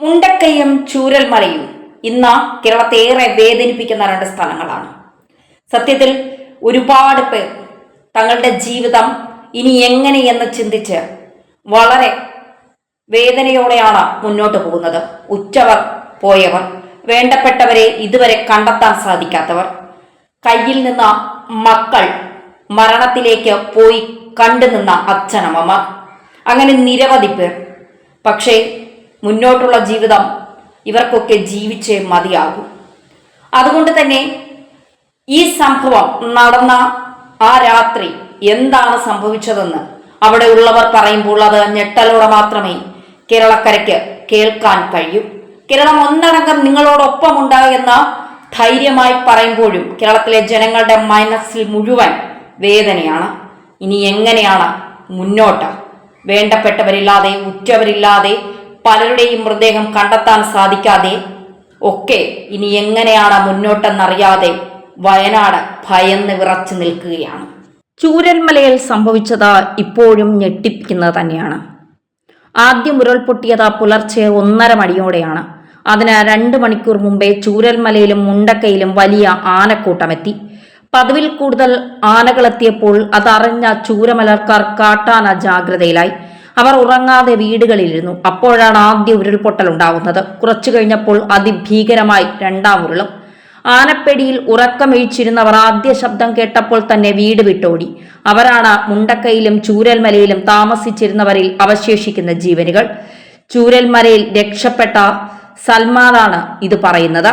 മുണ്ടക്കയും ചൂരൽമലയും ഇന്ന് കേരളത്തെ ഏറെ വേദനിപ്പിക്കുന്ന രണ്ട് സ്ഥലങ്ങളാണ്. സത്യത്തിൽ ഒരുപാട് പേർ തങ്ങളുടെ ജീവിതം ഇനി എങ്ങനെയെന്ന് ചിന്തിച്ച് വളരെ വേദനയോടെയാണ് മുന്നോട്ട് പോകുന്നത്. ഉച്ചവർ പോയവർ വേണ്ടപ്പെട്ടവരെ ഇതുവരെ കണ്ടെത്താൻ സാധിക്കാത്തവർ കയ്യിൽ നിന്ന മക്കൾ മരണത്തിലേക്ക് പോയി കണ്ടു നിന്ന അച്ഛനമ്മമാർ അങ്ങനെ നിരവധി പേർ. പക്ഷേ മുന്നോട്ടുള്ള ജീവിതം ഇവർക്കൊക്കെ ജീവിച്ചേ മതിയാകൂ. അതുകൊണ്ട് തന്നെ ഈ സംഭവം നടന്ന ആ രാത്രി എന്താണ് സംഭവിച്ചതെന്ന് അവിടെ ഉള്ളവർ പറയുമ്പോൾ അത് ഞെട്ടലോടെ മാത്രമേ കേരളക്കരയ്ക്ക് കേൾക്കാൻ കഴിയൂ. കേരളം ഒന്നടങ്കം നിങ്ങളോടൊപ്പം ഉണ്ടായെന്ന ധൈര്യമായി പറയുമ്പോഴും കേരളത്തിലെ ജനങ്ങളുടെ മനസ്സിൽ മുഴുവൻ വേദനയാണ്. ഇനി എങ്ങനെയാണ് മുന്നോട്ട് വേണ്ടപ്പെട്ടവരില്ലാതെ ഉറ്റവരില്ലാതെ പലരുടെയും മൃതദേഹം കണ്ടെത്താൻ സാധിക്കാതെ ഒക്കെ ഇനി എങ്ങനെയാണ് മുന്നോട്ടെന്നറിയാതെ വയനാട് ഭയന്ന് വിറച്ചു നിൽക്കുകയാണ്. ചൂരൽമലയിൽ സംഭവിച്ചത് ഇപ്പോഴും ഞെട്ടിപ്പിക്കുന്നത് തന്നെയാണ്. ആദ്യം ഉരുൾപൊട്ടിയത് പുലർച്ചെ ഒന്നര മണിയോടെയാണ്. അതിന് രണ്ട് മണിക്കൂർ മുമ്പേ ചൂരൽമലയിലും മുണ്ടക്കയിലും വലിയ ആനക്കൂട്ടമെത്തി. പതിവിൽ കൂടുതൽ ആനകളെത്തിയപ്പോൾ അതറിഞ്ഞ ചൂരമലക്കാർ കാട്ടാന ജാഗ്രതയിലായി. അവർ ഉറങ്ങാതെ വീടുകളിലിരുന്നു. അപ്പോഴാണ് ആദ്യ ഉരുൾപൊട്ടൽ ഉണ്ടാകുന്നത്. കുറച്ചു കഴിഞ്ഞപ്പോൾ അതിഭീകരമായി രണ്ടാം ഉരുളും. ആനപ്പെടിയിൽ ഉറക്കമിഴിച്ചിരുന്നവർ ആദ്യ ശബ്ദം കേട്ടപ്പോൾ തന്നെ വീട് വിട്ടോടി. അവരാണ് മുണ്ടക്കയിലും ചൂരൽമലയിലും താമസിച്ചിരുന്നവരിൽ അവശേഷിക്കുന്ന ജീവനുകൾ. ചൂരൽമലയിൽ രക്ഷപ്പെട്ട സൽമാനാണ് ഇത് പറയുന്നത്.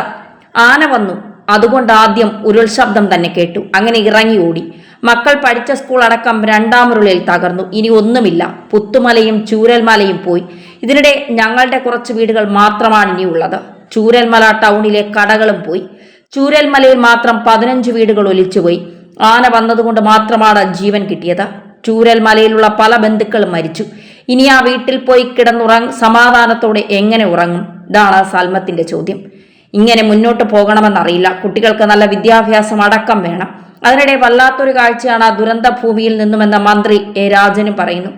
ആന വന്നു. അതുകൊണ്ട് ആദ്യം ഉരുൾ ശബ്ദം തന്നെ കേട്ടു. അങ്ങനെ ഇറങ്ങി ഓടി. മക്കൾ പഠിച്ച സ്കൂൾ അടക്കം രണ്ടാം ഉരുളിൽ തകർന്നു. ഇനി ഒന്നുമില്ല. പുത്തുമലയും ചൂരൽമലയും പോയി. ഇതിനിടെ ഞങ്ങളുടെ കുറച്ച് വീടുകൾ മാത്രമാണ് ഇനി ഉള്ളത്. ചൂരൽമല ടൗണിലെ കടകളും പോയി. ചൂരൽമലയിൽ മാത്രം പതിനഞ്ച് വീടുകൾ ഒലിച്ചുപോയി ആന വന്നതുകൊണ്ട് മാത്രമാണ് ജീവൻ കിട്ടിയത്. ചൂരൽമലയിലുള്ള പല ബന്ധുക്കളും മരിച്ചു. ഇനി ആ വീട്ടിൽ പോയി കിടന്നുറങ് സമാധാനത്തോടെ എങ്ങനെ ഉറങ്ങും? ഇതാണ് സൽമത്തിന്റെ ചോദ്യം. ഇങ്ങനെ മുന്നോട്ട് പോകണമെന്നറിയില്ല. കുട്ടികൾക്ക് നല്ല വിദ്യാഭ്യാസം അടക്കം വേണം. അതിനിടെ വല്ലാത്തൊരു കാഴ്ചയാണ് ദുരന്ത ഭൂമിയിൽ നിന്നുമെന്ന മന്ത്രി എ രാജനും പറയുന്നു.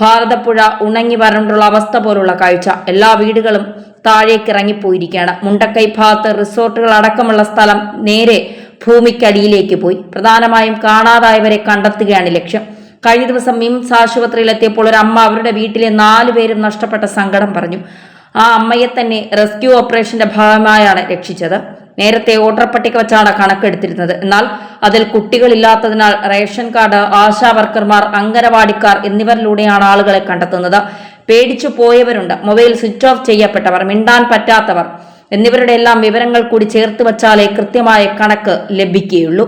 ഭാരതപ്പുഴ ഉണങ്ങി വരണ്ടുള്ള അവസ്ഥ പോലുള്ള കാഴ്ച. എല്ലാ വീടുകളും താഴേക്ക് ഇറങ്ങിപ്പോയിരിക്കുകയാണ് മുണ്ടക്കൈ ഭാഗത്ത് റിസോർട്ടുകൾ അടക്കമുള്ള സ്ഥലം നേരെ ഭൂമിക്കടിയിലേക്ക് പോയി. പ്രധാനമായും കാണാതായവരെ കണ്ടെത്തുകയാണ് ലക്ഷ്യം. കഴിഞ്ഞ ദിവസം മിംസ് ആശുപത്രിയിലെത്തിയപ്പോൾ ഒരു അമ്മ അവരുടെ വീട്ടിലെ നാലു പേരും നഷ്ടപ്പെട്ട സങ്കടം പറഞ്ഞു. ആ അമ്മയെ തന്നെ റെസ്ക്യൂ ഓപ്പറേഷന്റെ ഭാഗമായാണ് രക്ഷിച്ചത്. നേരത്തെ വോട്ടർ പട്ടിക വെച്ചാണ് കണക്കെടുത്തിരുന്നത്. എന്നാൽ അതിൽ കുട്ടികളില്ലാത്തതിനാൽ റേഷൻ കാർഡ് ആശാ വർക്കർമാർ അംഗനവാടിക്കാർ എന്നിവരിലൂടെയാണ് ആളുകളെ കണ്ടെത്തുന്നത്. പേടിച്ചു പോയവരുണ്ട്. മൊബൈൽ സ്വിച്ച് ഓഫ് ചെയ്യപ്പെട്ടവർ മിണ്ടാൻ പറ്റാത്തവർ. എന്നിവരുടെ എല്ലാം വിവരങ്ങൾ കൂടി ചേർത്ത് വച്ചാലേ കൃത്യമായ കണക്ക് ലഭിക്കുകയുള്ളൂ.